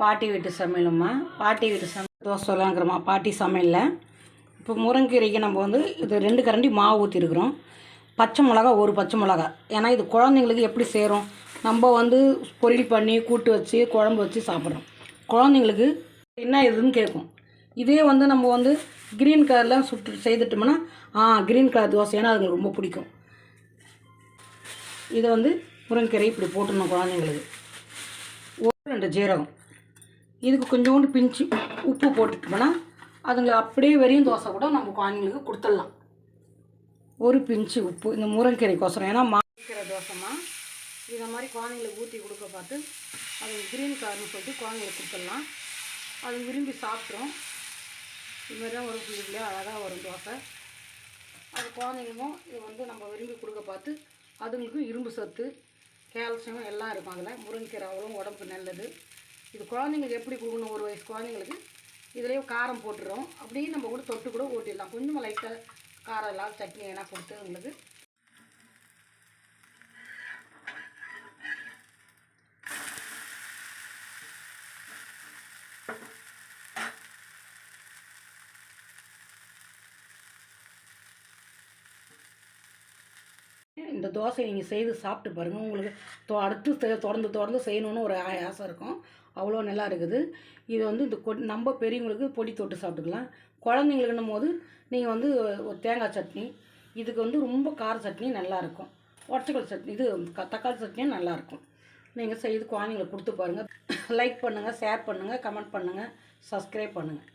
பாட்டி வீட்டு சமையலும்மா. பாட்டி வீட்டு சமையல் தோசை சொல்லலாங்கிறோமா பாட்டி சமையலில். இப்போ முருங்கீரைக்கு நம்ம வந்து இது ரெண்டு கரண்டி மாவு ஊற்றிருக்குறோம் பச்சை மிளகா ஒரு பச்சை மிளகா. ஏன்னா இது குழந்தைங்களுக்கு எப்படி சேரும்? நம்ம வந்து பொரியல் பண்ணி கூட்டு வச்சு குழம்பு வச்சு சாப்பிட்றோம். குழந்தைங்களுக்கு என்ன இதுன்னு கேட்கும். இதே வந்து நம்ம வந்து க்ரீன் கலரில் சுட்டு செய்துட்டோம்னா ஆ க்ரீன் கலர் தோசை. ஏன்னா அதுங்களுக்கு ரொம்ப பிடிக்கும். இதை வந்து முருங்கீரை இப்படி போட்டுடணும் குழந்தைங்களுக்கு. ஒரு ரெண்டு ஜீரகம். இதுக்கு கொஞ்சோண்டு பிஞ்சு உப்பு போட்டுட்டோம்னா அதுங்களை அப்படியே வெறியும் தோசை கூட நம்ம குழந்தைங்களுக்கு கொடுத்துடலாம். ஒரு பிஞ்சு உப்பு இந்த முருங்கீரைக்கோசரம் ஏன்னா மாக்கீரை தோசைமா இதை மாதிரி குழந்தைங்களுக்கு ஊற்றி கொடுக்க பார்த்து அது க்ரீன் கார்னு சொல்லிட்டு குழந்தைங்களுக்கு கொடுத்துடலாம். அது விரும்பி சாப்பிட்ரும் இது மாதிரி தான் ஒரு புள்ளிலே அழகாக வரும் தோசை. அது குழந்தைங்களுக்கும் இது வந்து நம்ம விரும்பி கொடுக்க பார்த்து அதுங்களுக்கும் இரும்பு சத்து கால்சியம் எல்லாம் இருக்கும் அதில். முருங்கைக்கீரை அவ்வளோ உடம்புக்கு நல்லது. இது குழந்தைங்களுக்கு எப்படி கொடுக்கணும்? ஒரு வயசு குழந்தைங்களுக்கு இதுலேயே காரம் போட்டுரும் அப்படியே நம்ம கூட தொட்டு கூட ஓட்டிடலாம் கொஞ்சம் லைட்டாக காரம் இல்லாத சட்னி எதனா கொடுத்து உங்களுக்கு இந்த தோசை நீங்கள் செய்து சாப்பிட்டு பாருங்கள் உங்களுக்கு தொ- அடுத்து தொடர்ந்து தொடர்ந்து செய்யணும்னு ஒரு ஆ- ஆசை இருக்கும். அவ்வளோ நல்லா இருக்குது. இது வந்து இந்த கொ நம்ம பெரியவங்களுக்கு பொடி தொட்டு சாப்பிட்டுக்கலாம். குழந்தைங்களுக்குன்னும் போது நீங்கள் வந்து ஒரு தேங்காய் சட்னி இதுக்கு வந்து ரொம்ப கார சட்னி நல்லாயிருக்கும் ஒற்றைக்கல் சட்னி இது தக்காளி சட்னியும் நல்லாயிருக்கும் நீங்கள் செய்து குழந்தைங்களுக்கு கொடுத்து பாருங்கள் லைக் பண்ணுங்கள் ஷேர் பண்ணுங்கள் கமெண்ட் பண்ணுங்கள் சப்ஸ்கிரைப் பண்ணுங்கள்